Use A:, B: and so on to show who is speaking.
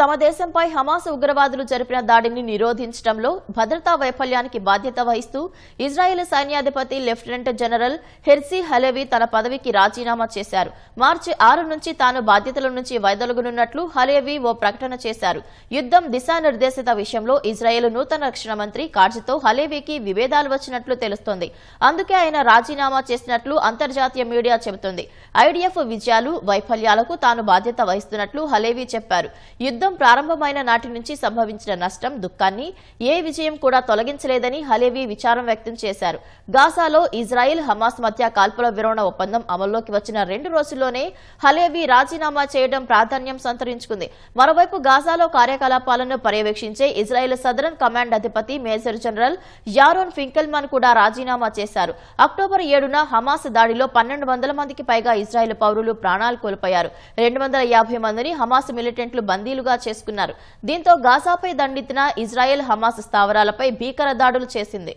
A: తమ దేశంపై హమాస్ ఉగ్రవాదులు జరిపిన దాడిని నిరోధించడంలో భద్రతా వైఫల్యానికి బాధ్యత వహిస్తూ ఇజ్రాయెల్ సైన్యాధిపతి లెఫ్టినెంట్ జనరల్ హెర్సీ హలెవి తన పదవికి రాజీనామా చేశారు. మార్చి ఆరు నుంచి తాను బాధ్యతల నుంచి వైదొలగనున్నట్లు హలేవి ఓ ప్రకటన చేశారు. యుద్ధం దిశానిర్దేశిత విషయంలో ఇజ్రాయెల్ నూతన రక్షణ మంత్రి కార్జ్తో హలేవికి విభేదాలు వచ్చినట్లు తెలుస్తోంది. అందుకే ఆయన రాజీనామా చేసినట్లు అంతర్జాతీయ మీడియా చెబుతోంది. ఐడిఎఫ్ విజయాలు వైఫల్యాలకు తాను బాధ్యత వహిస్తున్నట్లు హలేవి చెప్పారు. యుద్ధం ప్రారంభమైన నాటి నుంచి సంభవించిన నష్టం దుఃఖాన్ని ఏ విజయం కూడా తొలగించలేదని హలేవి విచారం వ్యక్తం చేశారు. గాజాలో ఇజ్రాయిల్ హమాస్ మధ్య కాల్పుల విరమణ ఒప్పందం అమల్లోకి వచ్చిన రెండు రోజుల్లోనే హలేవి రాజీనామా చేయడం ప్రాధాన్యం సంతరించుకుంది. మరోవైపు గాజాలో కార్యకలాపాలను పర్యవేక్షించే ఇజ్రాయెల్ సదరన్ కమాండ్ అధిపతి మేజర్ జనరల్ యారోన్ ఫింకెల్మాన్ కూడా రాజీనామా చేశారు. అక్టోబర్ ఏడున హమాస్ దాడిలో పన్నెండు వందల మందికి పైగా ఇజ్రాయెల్ పౌరులు ప్రాణాలు కోల్పోయారు. రెండు వందల యాభై మందిని హమాస్ మిలిటెంట్లు బందీలుగా చేసుకున్నారు. దీంతో గాజాపై దండెత్తిన ఇజ్రాయెల్ హమాస్ స్థావరాలపై భీకర దాడులు చేసింది.